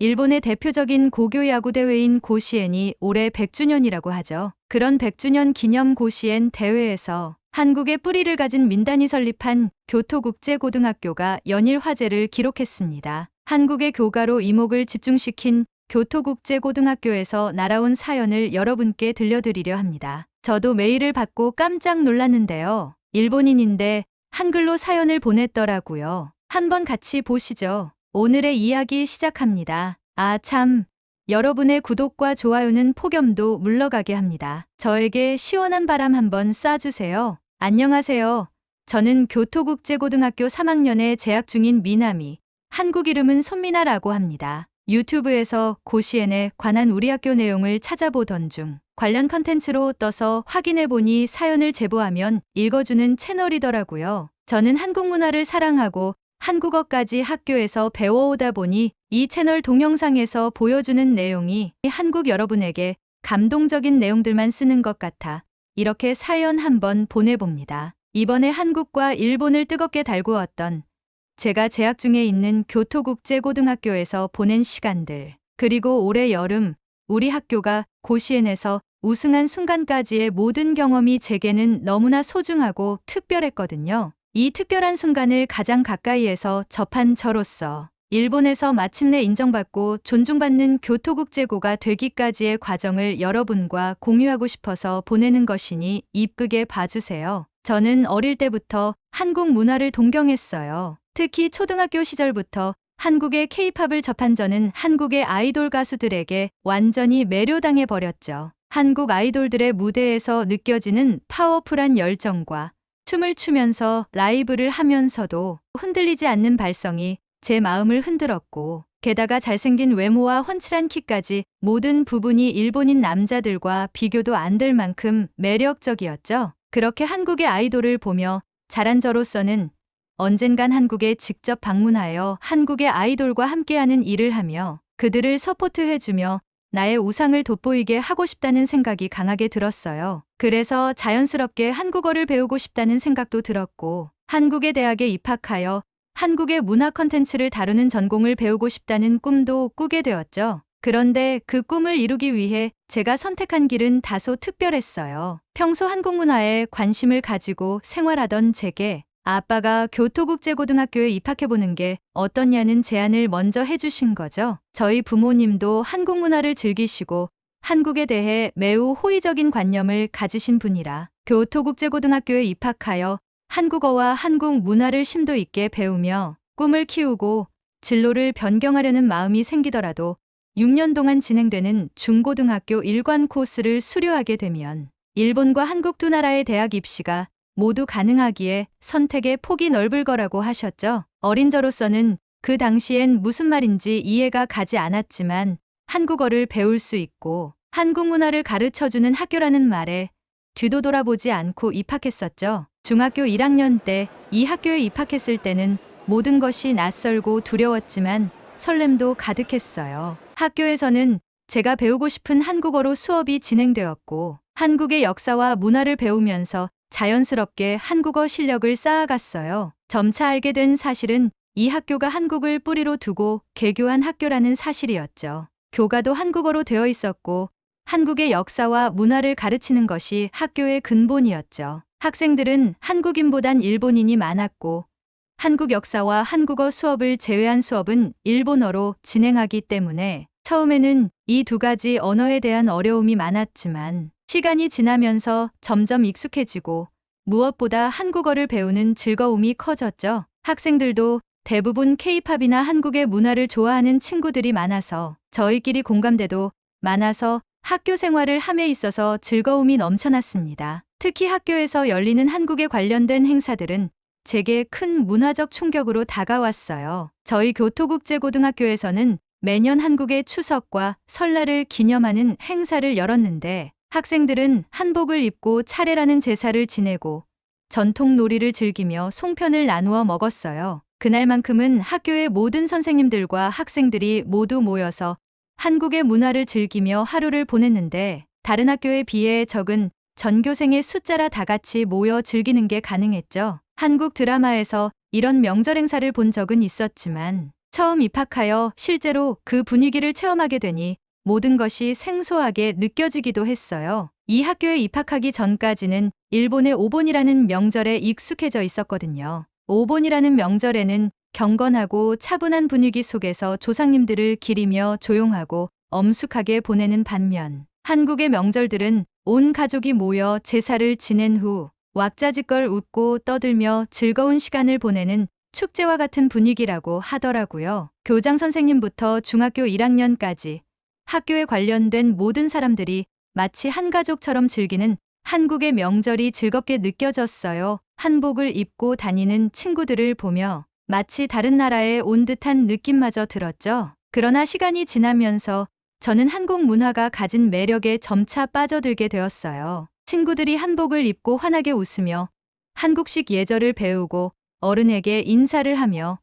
일본의 대표적인 고교 야구 대회인 고시엔이 올해 100주년이라고 하죠. 그런 100주년 기념 고시엔 대회에서 한국의 뿌리를 가진 민단이 설립한 교토국제고등학교가 연일 화제를 기록했습니다. 한국의 교가로 이목을 집중시킨 교토국제고등학교에서 날아온 사연을 여러분께 들려드리려 합니다. 저도 메일을 받고 깜짝 놀랐는데요. 일본인인데 한글로 사연을 보냈더라고요. 한번 같이 보시죠. 오늘의 이야기 시작합니다. 아, 참. 여러분의 구독과 좋아요는 폭염도 물러가게 합니다. 저에게 시원한 바람 한번 쏴주세요. 안녕하세요. 저는 교토국제고등학교 3학년에 재학 중인 미나미. 한국 이름은 손미나라고 합니다. 유튜브에서 고시엔에 관한 우리 학교 내용을 찾아보던 중 관련 컨텐츠로 떠서 확인해보니 사연을 제보하면 읽어주는 채널이더라고요. 저는 한국 문화를 사랑하고 한국어까지 학교에서 배워오다 보니 이 채널 동영상에서 보여주는 내용이 한국 여러분에게 감동적인 내용들만 쓰는 것 같아 이렇게 사연 한번 보내봅니다. 이번에 한국과 일본을 뜨겁게 달구었던 제가 재학 중에 있는 교토국제고등학교에서 보낸 시간들, 그리고 올해 여름 우리 학교가 고시엔에서 우승한 순간까지의 모든 경험이 제게는 너무나 소중하고 특별했거든요. 이 특별한 순간을 가장 가까이에서 접한 저로서 일본에서 마침내 인정받고 존중받는 교토국제고가 되기까지의 과정을 여러분과 공유하고 싶어서 보내는 것이니 입극에 봐주세요. 저는 어릴 때부터 한국 문화를 동경했어요. 특히 초등학교 시절부터 한국의 케이팝을 접한 저는 한국의 아이돌 가수들에게 완전히 매료당해 버렸죠. 한국 아이돌들의 무대에서 느껴지는 파워풀한 열정과 춤을 추면서 라이브를 하면서도 흔들리지 않는 발성이 제 마음을 흔들었고, 게다가 잘생긴 외모와 훤칠한 키까지 모든 부분이 일본인 남자들과 비교도 안 될 만큼 매력적이었죠. 그렇게 한국의 아이돌을 보며 자란 저로서는 언젠간 한국에 직접 방문하여 한국의 아이돌과 함께하는 일을 하며 그들을 서포트해주며 나의 우상을 돋보이게 하고 싶다는 생각이 강하게 들었어요. 그래서 자연스럽게 한국어를 배우고 싶다는 생각도 들었고 한국의 대학에 입학하여 한국의 문화 컨텐츠를 다루는 전공을 배우고 싶다는 꿈도 꾸게 되었죠. 그런데 그 꿈을 이루기 위해 제가 선택한 길은 다소 특별했어요. 평소 한국 문화에 관심을 가지고 생활하던 제게 아빠가 교토국제고등학교에 입학해보는 게 어떠냐는 제안을 먼저 해주신 거죠. 저희 부모님도 한국 문화를 즐기시고 한국에 대해 매우 호의적인 관념을 가지신 분이라 교토국제고등학교에 입학하여 한국어와 한국 문화를 심도 있게 배우며 꿈을 키우고 진로를 변경하려는 마음이 생기더라도 6년 동안 진행되는 중고등학교 일관 코스를 수료하게 되면 일본과 한국 두 나라의 대학 입시가 모두 가능하기에 선택의 폭이 넓을 거라고 하셨죠. 어린 저로서는 그 당시엔 무슨 말인지 이해가 가지 않았지만 한국어를 배울 수 있고 한국 문화를 가르쳐주는 학교라는 말에 뒤도 돌아보지 않고 입학했었죠. 중학교 1학년 때 이 학교에 입학했을 때는 모든 것이 낯설고 두려웠지만 설렘도 가득했어요. 학교에서는 제가 배우고 싶은 한국어로 수업이 진행되었고 한국의 역사와 문화를 배우면서 자연스럽게 한국어 실력을 쌓아갔어요. 점차 알게 된 사실은 이 학교가 한국을 뿌리로 두고 개교한 학교라는 사실이었죠. 교가도 한국어로 되어 있었고 한국의 역사와 문화를 가르치는 것이 학교의 근본이었죠. 학생들은 한국인보단 일본인이 많았고 한국 역사와 한국어 수업을 제외한 수업은 일본어로 진행하기 때문에 처음에는 이 두 가지 언어에 대한 어려움이 많았지만 시간이 지나면서 점점 익숙해지고 무엇보다 한국어를 배우는 즐거움이 커졌죠. 학생들도 대부분 케이팝이나 한국의 문화를 좋아하는 친구들이 많아서 저희끼리 공감대도 많아서 학교 생활을 함에 있어서 즐거움이 넘쳐났습니다. 특히 학교에서 열리는 한국에 관련된 행사들은 제게 큰 문화적 충격으로 다가왔어요. 저희 교토국제고등학교에서는 매년 한국의 추석과 설날을 기념하는 행사를 열었는데 학생들은 한복을 입고 차례라는 제사를 지내고 전통 놀이를 즐기며 송편을 나누어 먹었어요. 그날만큼은 학교의 모든 선생님들과 학생들이 모두 모여서 한국의 문화를 즐기며 하루를 보냈는데 다른 학교에 비해 적은 전교생의 숫자라 다 같이 모여 즐기는 게 가능했죠. 한국 드라마에서 이런 명절 행사를 본 적은 있었지만 처음 입학하여 실제로 그 분위기를 체험하게 되니 모든 것이 생소하게 느껴지기도 했어요. 이 학교에 입학하기 전까지는 일본의 오본이라는 명절에 익숙해져 있었거든요. 오본이라는 명절에는 경건하고 차분한 분위기 속에서 조상님들을 기리며 조용하고 엄숙하게 보내는 반면 한국의 명절들은 온 가족이 모여 제사를 지낸 후 왁자지껄 웃고 떠들며 즐거운 시간을 보내는 축제와 같은 분위기라고 하더라고요. 교장 선생님부터 중학교 1학년까지 학교에 관련된 모든 사람들이 마치 한 가족처럼 즐기는 한국의 명절이 즐겁게 느껴졌어요. 한복을 입고 다니는 친구들을 보며 마치 다른 나라에 온 듯한 느낌마저 들었죠. 그러나 시간이 지나면서 저는 한국 문화가 가진 매력에 점차 빠져들게 되었어요. 친구들이 한복을 입고 환하게 웃으며 한국식 예절을 배우고 어른에게 인사를 하며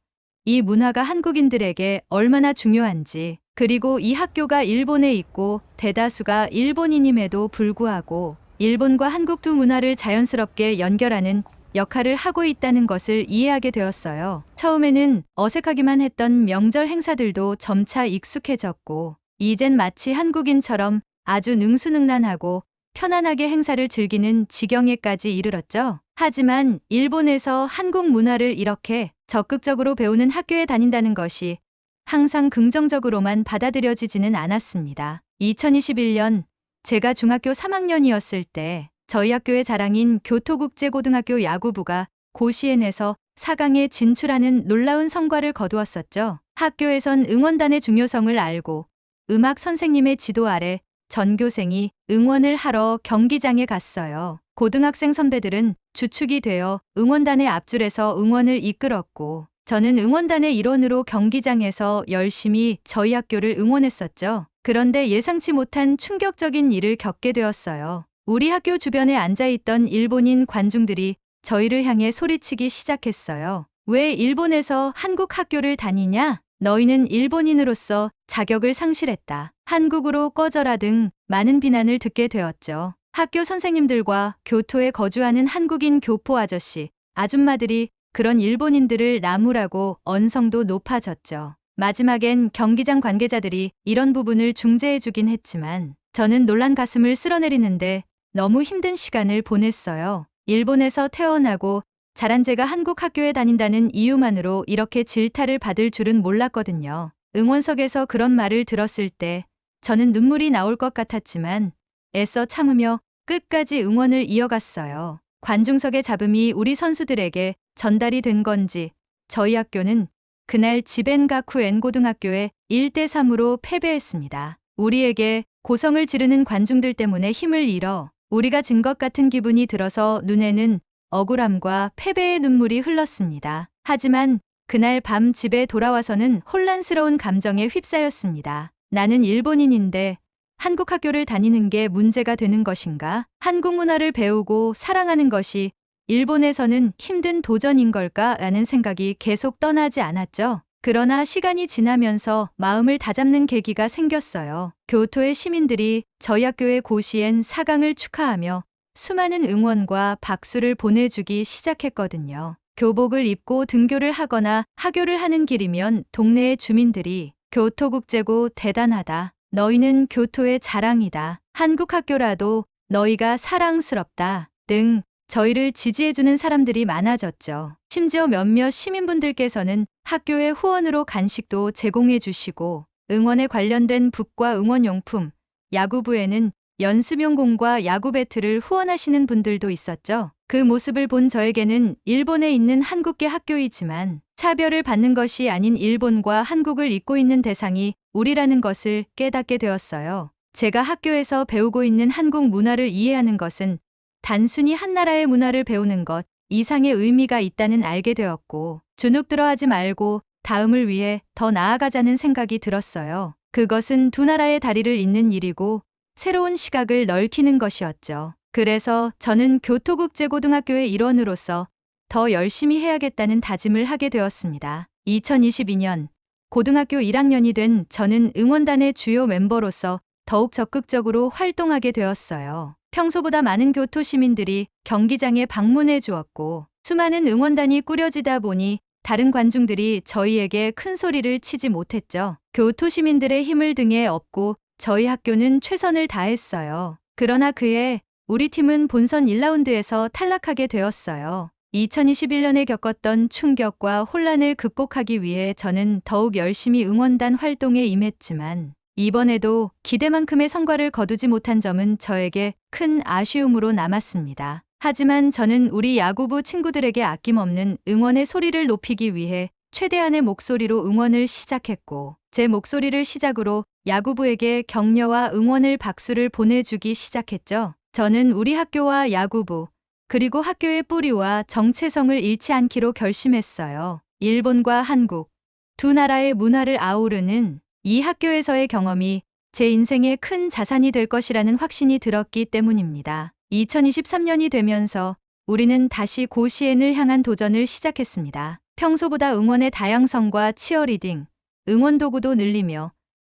이 문화가 한국인들에게 얼마나 중요한지 그리고 이 학교가 일본에 있고 대다수가 일본인임에도 불구하고 일본과 한국 두 문화를 자연스럽게 연결하는 역할을 하고 있다는 것을 이해하게 되었어요. 처음에는 어색하기만 했던 명절 행사들도 점차 익숙해졌고 이젠 마치 한국인처럼 아주 능수능란하고 편안하게 행사를 즐기는 지경에까지 이르렀죠. 하지만 일본에서 한국 문화를 이렇게 적극적으로 배우는 학교에 다닌다는 것이 항상 긍정적으로만 받아들여지지는 않았습니다. 2021년 제가 중학교 3학년이었을 때 저희 학교의 자랑인 교토국제고등학교 야구부가 고시엔에서 4강에 진출하는 놀라운 성과를 거두었었죠. 학교에선 응원단의 중요성을 알고 음악 선생님의 지도 아래 전교생이 응원을 하러 경기장에 갔어요. 고등학생 선배들은 주축이 되어 응원단의 앞줄에서 응원을 이끌었고 저는 응원단의 일원으로 경기장에서 열심히 저희 학교를 응원했었죠. 그런데 예상치 못한 충격적인 일을 겪게 되었어요. 우리 학교 주변에 앉아있던 일본인 관중들이 저희를 향해 소리치기 시작했어요. 왜 일본에서 한국 학교를 다니냐? 너희는 일본인으로서 자격을 상실했다. 한국으로 꺼져라 등 많은 비난을 듣게 되었죠. 학교 선생님들과 교토에 거주하는 한국인 교포 아저씨, 아줌마들이 그런 일본인들을 나무라고 언성도 높아졌죠. 마지막엔 경기장 관계자들이 이런 부분을 중재해주긴 했지만 저는 놀란 가슴을 쓸어내리는데 너무 힘든 시간을 보냈어요. 일본에서 태어나고 자란 제가 한국 학교에 다닌다는 이유만으로 이렇게 질타를 받을 줄은 몰랐거든요. 응원석에서 그런 말을 들었을 때 저는 눈물이 나올 것 같았지만 애써 참으며 끝까지 응원을 이어갔어요. 관중석의 잡음이 우리 선수들에게 전달이 된 건지 저희 학교는 그날 지벤가쿠 엔고등학교에 1대3으로 패배했습니다. 우리에게 고성을 지르는 관중들 때문에 힘을 잃어 우리가 진 것 같은 기분이 들어서 눈에는 억울함과 패배의 눈물이 흘렀습니다. 하지만 그날 밤 집에 돌아와서는 혼란스러운 감정에 휩싸였습니다. 나는 일본인인데 한국 학교를 다니는 게 문제가 되는 것인가? 한국 문화를 배우고 사랑하는 것이 일본에서는 힘든 도전인 걸까? 라는 생각이 계속 떠나지 않았죠. 그러나 시간이 지나면서 마음을 다잡는 계기가 생겼어요. 교토의 시민들이 저희 학교의 고시엔 4강을 축하하며 수많은 응원과 박수를 보내주기 시작했거든요. 교복을 입고 등교를 하거나 하교를 하는 길이면 동네의 주민들이 교토국제고 대단하다. 너희는 교토의 자랑이다. 한국 학교라도 너희가 사랑스럽다. 등 저희를 지지해주는 사람들이 많아졌죠. 심지어 몇몇 시민분들께서는 학교의 후원으로 간식도 제공해 주시고 응원에 관련된 북과 응원용품, 야구부에는 연습용 공과 야구 배트를 후원하시는 분들도 있었죠. 그 모습을 본 저에게는 일본에 있는 한국계 학교이지만 차별을 받는 것이 아닌 일본과 한국을 잇고 있는 대상이 우리라는 것을 깨닫게 되었어요. 제가 학교에서 배우고 있는 한국 문화를 이해하는 것은 단순히 한 나라의 문화를 배우는 것 이상의 의미가 있다는 알게 되었고 주눅 들어 하지 말고 다음을 위해 더 나아가자는 생각이 들었어요. 그것은 두 나라의 다리를 잇는 일이고 새로운 시각을 넓히는 것이었죠. 그래서 저는 교토국제고등학교의 일원으로서 더 열심히 해야겠다는 다짐을 하게 되었습니다. 2022년 고등학교 1학년이 된 저는 응원단의 주요 멤버로서 더욱 적극적으로 활동하게 되었어요. 평소보다 많은 교토 시민들이 경기장에 방문해 주었고 수많은 응원단이 꾸려지다 보니 다른 관중들이 저희에게 큰 소리를 치지 못했죠. 교토 시민들의 힘을 등에 업고 저희 학교는 최선을 다했어요. 그러나 그해 우리 팀은 본선 1라운드에서 탈락하게 되었어요. 2021년에 겪었던 충격과 혼란을 극복하기 위해 저는 더욱 열심히 응원단 활동에 임했지만 이번에도 기대만큼의 성과를 거두지 못한 점은 저에게 큰 아쉬움으로 남았습니다. 하지만 저는 우리 야구부 친구들에게 아낌없는 응원의 소리를 높이기 위해 최대한의 목소리로 응원을 시작했고 제 목소리를 시작으로 야구부에게 격려와 응원을 박수를 보내주기 시작했죠. 저는 우리 학교와 야구부 그리고 학교의 뿌리와 정체성을 잃지 않기로 결심했어요. 일본과 한국 두 나라의 문화를 아우르는 이 학교에서의 경험이 제 인생의 큰 자산이 될 것이라는 확신이 들었기 때문입니다. 2023년이 되면서 우리는 다시 고시엔을 향한 도전을 시작했습니다. 평소보다 응원의 다양성과 치어리딩, 응원 도구도 늘리며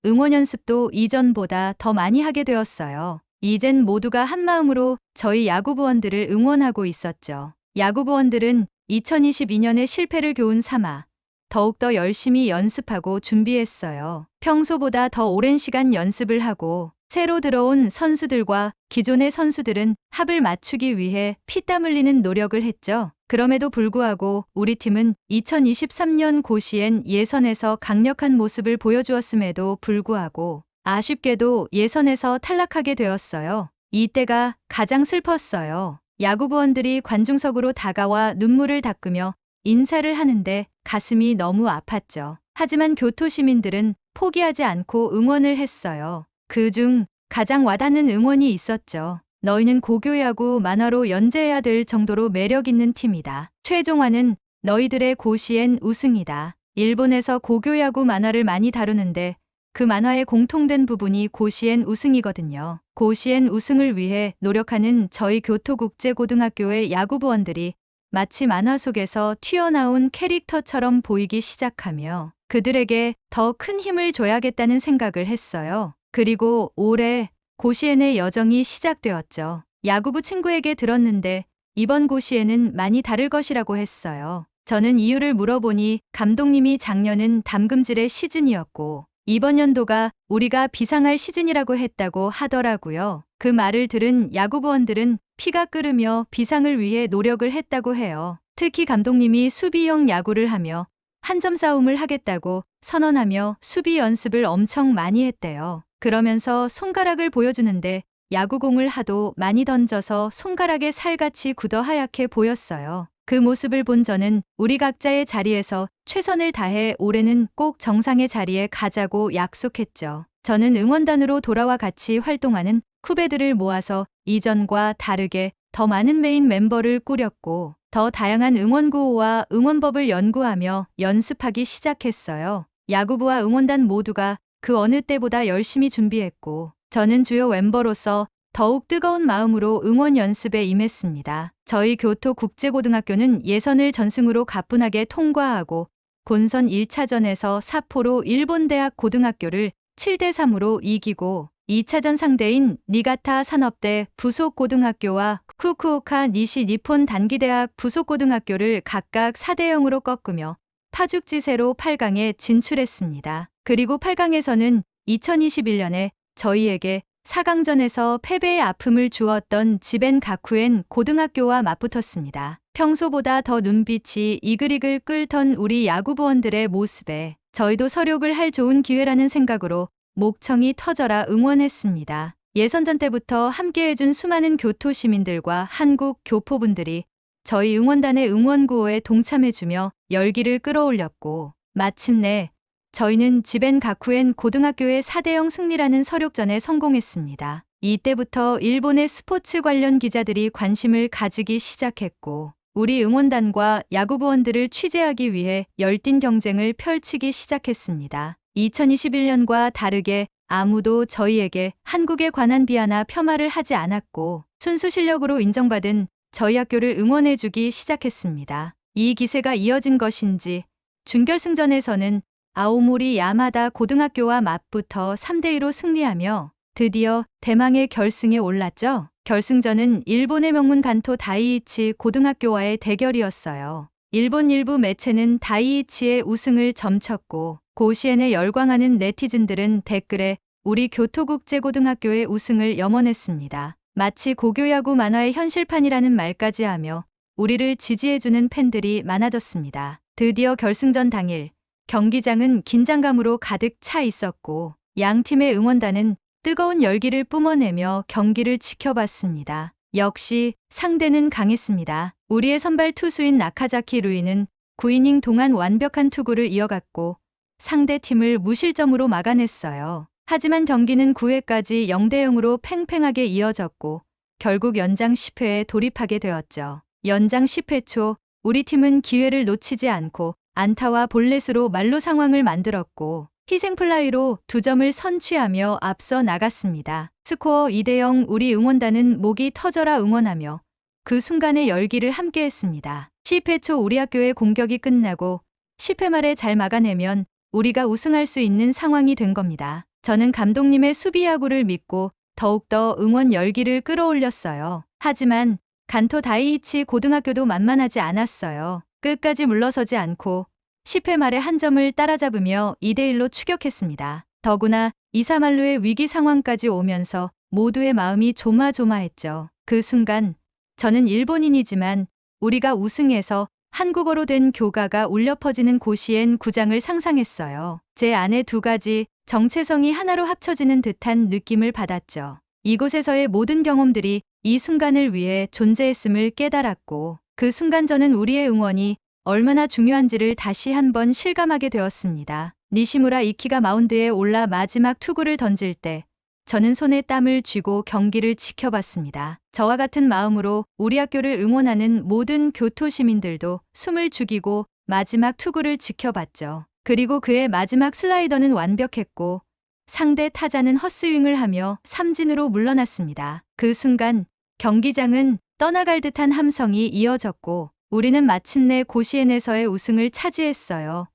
응원 연습도 이전보다 더 많이 하게 되었어요. 이젠 모두가 한마음으로 저희 야구부원들을 응원하고 있었죠. 야구부원들은 2022년의 실패를 교훈 삼아 더욱더 열심히 연습하고 준비했어요. 평소보다 더 오랜 시간 연습을 하고 새로 들어온 선수들과 기존의 선수들은 합을 맞추기 위해 피땀 흘리는 노력을 했죠. 그럼에도 불구하고 우리 팀은 2023년 고시엔 예선에서 강력한 모습을 보여주었음에도 불구하고 아쉽게도 예선에서 탈락하게 되었어요. 이때가 가장 슬펐어요. 야구부원들이 관중석으로 다가와 눈물을 닦으며 인사를 하는데 가슴이 너무 아팠죠. 하지만 교토 시민들은 포기하지 않고 응원을 했어요. 그 중 가장 와닿는 응원이 있었죠. 너희는 고교야구 만화로 연재해야 될 정도로 매력 있는 팀이다. 최종화는 너희들의 고시엔 우승이다. 일본에서 고교야구 만화를 많이 다루는데 그 만화의 공통된 부분이 고시엔 우승이거든요. 고시엔 우승을 위해 노력하는 저희 교토국제고등학교의 야구부원들이 마치 만화 속에서 튀어나온 캐릭터처럼 보이기 시작하며 그들에게 더 큰 힘을 줘야겠다는 생각을 했어요. 그리고 올해 고시엔의 여정이 시작되었죠. 야구부 친구에게 들었는데 이번 고시에는 많이 다를 것이라고 했어요. 저는 이유를 물어보니 감독님이 작년은 담금질의 시즌이었고 이번 연도가 우리가 비상할 시즌이라고 했다고 하더라고요. 그 말을 들은 야구부원들은 피가 끓으며 비상을 위해 노력을 했다고 해요. 특히 감독님이 수비형 야구를 하며 한 점 싸움을 하겠다고 선언하며 수비 연습을 엄청 많이 했대요. 그러면서 손가락을 보여주는데 야구공을 하도 많이 던져서 손가락에 살같이 굳어 하얗게 보였어요. 그 모습을 본 저는 우리 각자의 자리에서 최선을 다해 올해는 꼭 정상의 자리에 가자고 약속했죠. 저는 응원단으로 돌아와 같이 활동하는 후배들을 모아서 이전과 다르게 더 많은 메인 멤버를 꾸렸고 더 다양한 응원 구호와 응원법을 연구하며 연습하기 시작했어요. 야구부와 응원단 모두가 그 어느 때보다 열심히 준비했고 저는 주요 멤버로서 더욱 뜨거운 마음으로 응원 연습에 임했습니다. 저희 교토 국제고등학교는 예선을 전승으로 가뿐하게 통과하고 본선 1차전에서 사포로 일본 대학 고등학교를 7대3으로 이기고 2차전 상대인 니가타 산업대 부속고등학교와 후쿠오카 니시 니폰 단기대학 부속고등학교를 각각 4대0으로 꺾으며 파죽지세로 8강에 진출했습니다. 그리고 8강에서는 2021년에 저희에게 4강전에서 패배의 아픔을 주었던 지벤 가쿠엔 고등학교와 맞붙었습니다. 평소보다 더 눈빛이 이글이글 끓던 우리 야구부원들의 모습에 저희도 서력을 할 좋은 기회라는 생각으로 목청이 터져라 응원했습니다. 예선전 때부터 함께해준 수많은 교토 시민들과 한국 교포분들이 저희 응원단의 응원구호에 동참해주며 열기를 끌어올렸고 마침내 저희는 지벤 가쿠엔 고등학교의 4대0 승리라는 서력전에 성공했습니다. 이때부터 일본의 스포츠 관련 기자들이 관심을 가지기 시작했고 우리 응원단과 야구부원들을 취재하기 위해 열띤 경쟁을 펼치기 시작했습니다. 2021년과 다르게 아무도 저희에게 한국에 관한 비하나 폄하를 하지 않았고 순수 실력으로 인정받은 저희 학교를 응원해주기 시작했습니다. 이 기세가 이어진 것인지 준결승전에서는 아오모리 야마다 고등학교와 맞붙어 3대2로 승리하며 드디어 대망의 결승에 올랐죠. 결승전은 일본의 명문 간토 다이이치 고등학교와의 대결이었어요. 일본 일부 매체는 다이이치의 우승을 점쳤고 고시엔에 열광하는 네티즌들은 댓글에 우리 교토국제고등학교의 우승을 염원했습니다. 마치 고교야구 만화의 현실판이라는 말까지 하며 우리를 지지해주는 팬들이 많아졌습니다. 드디어 결승전 당일 경기장은 긴장감으로 가득 차 있었고 양 팀의 응원단은 뜨거운 열기를 뿜어내며 경기를 지켜봤습니다. 역시 상대는 강했습니다. 우리의 선발 투수인 나카자키 루이는 9이닝 동안 완벽한 투구를 이어갔고 상대 팀을 무실점으로 막아냈어요. 하지만 경기는 9회까지 0대 0으로 팽팽하게 이어졌고 결국 연장 10회에 돌입하게 되었죠. 연장 10회 초 우리 팀은 기회를 놓치지 않고 안타와 볼넷으로 말로 상황을 만들었고 희생플라이로 두 점을 선취하며 앞서 나갔습니다. 스코어 2대0 우리 응원단은 목이 터져라 응원하며 그 순간의 열기를 함께했습니다. 10회 초 우리 학교의 공격이 끝나고 10회 말에 잘 막아내면 우리가 우승할 수 있는 상황이 된 겁니다. 저는 감독님의 수비 야구를 믿고 더욱더 응원 열기를 끌어올렸어요. 하지만 간토 다이이치 고등학교도 만만하지 않았어요. 끝까지 물러서지 않고 10회 말에 한 점을 따라잡으며 2대1로 추격했습니다. 더구나 이사말루의 위기 상황까지 오면서 모두의 마음이 조마조마했죠. 그 순간 저는 일본인이지만 우리가 우승해서 한국어로 된 교가가 울려 퍼지는 고시엔 구장을 상상했어요. 제 안에 두 가지 정체성이 하나로 합쳐지는 듯한 느낌을 받았죠. 이곳에서의 모든 경험들이 이 순간을 위해 존재했음을 깨달았고 그 순간 저는 우리의 응원이 얼마나 중요한지를 다시 한번 실감하게 되었습니다. 니시무라 이키가 마운드에 올라 마지막 투구를 던질 때 저는 손에 땀을 쥐고 경기를 지켜봤습니다. 저와 같은 마음으로 우리 학교를 응원하는 모든 교토 시민들도 숨을 죽이고 마지막 투구를 지켜봤죠. 그리고 그의 마지막 슬라이더는 완벽했고 상대 타자는 헛스윙을 하며 삼진으로 물러났습니다. 그 순간 경기장은 떠나갈 듯한 함성이 이어졌고 우리는 마침내 고시엔에서의 우승을 차지했어요.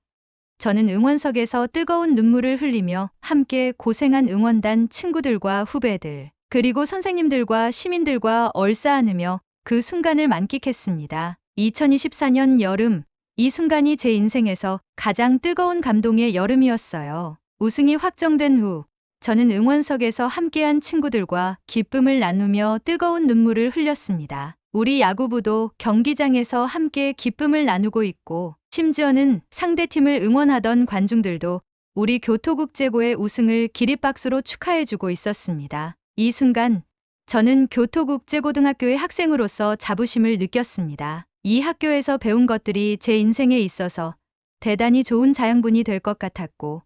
저는 응원석에서 뜨거운 눈물을 흘리며 함께 고생한 응원단 친구들과 후배들, 그리고 선생님들과 시민들과 얼싸안으며 그 순간을 만끽했습니다. 2024년 여름, 이 순간이 제 인생에서 가장 뜨거운 감동의 여름이었어요. 우승이 확정된 후, 저는 응원석에서 함께한 친구들과 기쁨을 나누며 뜨거운 눈물을 흘렸습니다. 우리 야구부도 경기장에서 함께 기쁨을 나누고 있고, 심지어는 상대팀을 응원하던 관중들도 우리 교토국제고의 우승을 기립박수로 축하해주고 있었습니다. 이 순간 저는 교토국제고등학교의 학생으로서 자부심을 느꼈습니다. 이 학교에서 배운 것들이 제 인생에 있어서 대단히 좋은 자양분이 될 것 같았고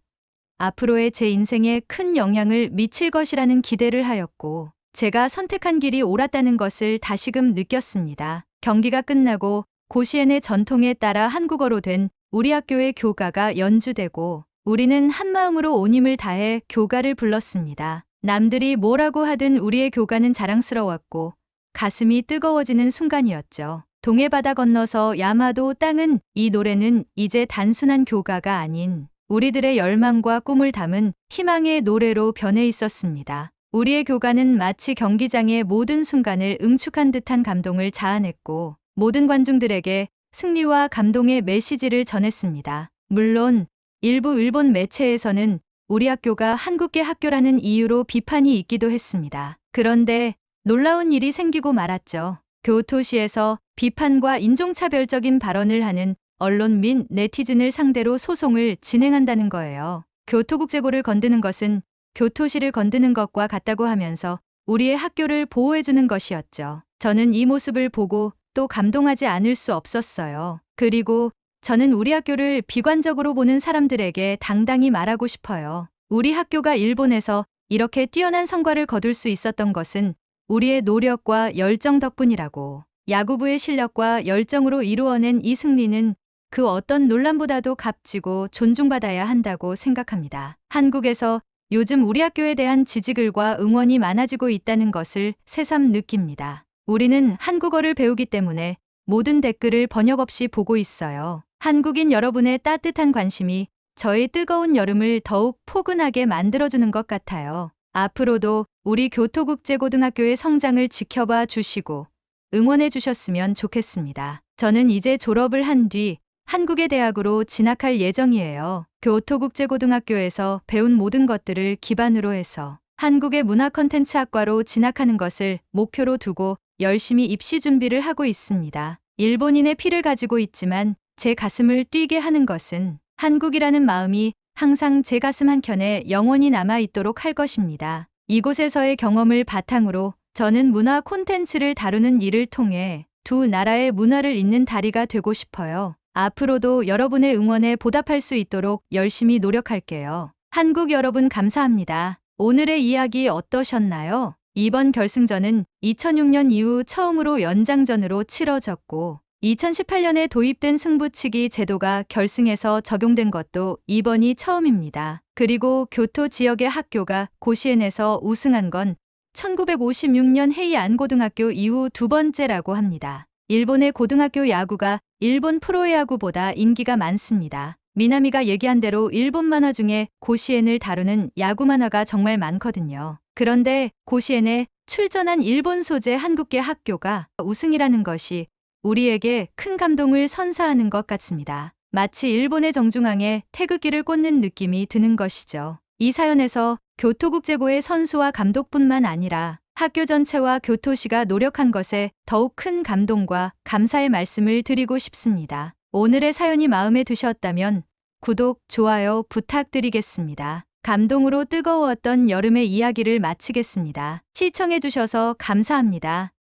앞으로의 제 인생에 큰 영향을 미칠 것이라는 기대를 하였고 제가 선택한 길이 옳았다는 것을 다시금 느꼈습니다. 경기가 끝나고 고시엔의 전통에 따라 한국어로 된 우리 학교의 교가가 연주되고 우리는 한마음으로 온 힘을 다해 교가를 불렀습니다. 남들이 뭐라고 하든 우리의 교가는 자랑스러웠고 가슴이 뜨거워지는 순간이었죠. 동해 바다 건너서 야마도 땅은 이 노래는 이제 단순한 교가가 아닌 우리들의 열망과 꿈을 담은 희망의 노래로 변해 있었습니다. 우리의 교가는 마치 경기장의 모든 순간을 응축한 듯한 감동을 자아냈고 모든 관중들에게 승리와 감동의 메시지를 전했습니다. 물론 일부 일본 매체에서는 우리 학교가 한국계 학교라는 이유로 비판이 있기도 했습니다. 그런데 놀라운 일이 생기고 말았죠. 교토시에서 비판과 인종차별적인 발언을 하는 언론 및 네티즌을 상대로 소송을 진행한다는 거예요. 교토국제고를 건드는 것은 교토시를 건드는 것과 같다고 하면서 우리의 학교를 보호해주는 것이었죠. 저는 이 모습을 보고 또 감동하지 않을 수 없었어요. 그리고 저는 우리 학교를 비관적으로 보는 사람들에게 당당히 말하고 싶어요. 우리 학교가 일본에서 이렇게 뛰어난 성과를 거둘 수 있었던 것은 우리의 노력과 열정 덕분이라고. 야구부의 실력과 열정으로 이루어낸 이 승리는 그 어떤 논란보다도 값지고 존중받아야 한다고 생각합니다. 한국에서 요즘 우리 학교에 대한 지지글과 응원이 많아지고 있다는 것을 새삼 느낍니다. 우리는 한국어를 배우기 때문에 모든 댓글을 번역 없이 보고 있어요. 한국인 여러분의 따뜻한 관심이 저의 뜨거운 여름을 더욱 포근하게 만들어주는 것 같아요. 앞으로도 우리 교토국제고등학교의 성장을 지켜봐 주시고 응원해 주셨으면 좋겠습니다. 저는 이제 졸업을 한 뒤 한국의 대학으로 진학할 예정이에요. 교토국제고등학교에서 배운 모든 것들을 기반으로 해서 한국의 문화 컨텐츠 학과로 진학하는 것을 목표로 두고 열심히 입시 준비를 하고 있습니다. 일본인의 피를 가지고 있지만 제 가슴을 뛰게 하는 것은 한국이라는 마음이 항상 제 가슴 한켠에 영원히 남아 있도록 할 것입니다. 이곳에서의 경험을 바탕으로 저는 문화 콘텐츠를 다루는 일을 통해 두 나라의 문화를 잇는 다리가 되고 싶어요. 앞으로도 여러분의 응원에 보답할 수 있도록 열심히 노력할게요. 한국 여러분 감사합니다. 오늘의 이야기 어떠셨나요? 이번 결승전은 2006년 이후 처음으로 연장전으로 치러졌고 2018년에 도입된 승부치기 제도가 결승에서 적용된 것도 이번이 처음입니다. 그리고 교토 지역의 학교가 고시엔에서 우승한 건 1956년 헤이 안 고등학교 이후 두 번째라고 합니다. 일본의 고등학교 야구가 일본 프로야구보다 인기가 많습니다. 미나미가 얘기한 대로 일본 만화 중에 고시엔을 다루는 야구 만화가 정말 많거든요. 그런데 고시엔에 출전한 일본 소재 한국계 학교가 우승이라는 것이 우리에게 큰 감동을 선사하는 것 같습니다. 마치 일본의 정중앙에 태극기를 꽂는 느낌이 드는 것이죠. 이 사연에서 교토국제고의 선수와 감독뿐만 아니라 학교 전체와 교토시가 노력한 것에 더욱 큰 감동과 감사의 말씀을 드리고 싶습니다. 오늘의 사연이 마음에 드셨다면 구독, 좋아요 부탁드리겠습니다. 감동으로 뜨거웠던 여름의 이야기를 마치겠습니다. 시청해주셔서 감사합니다.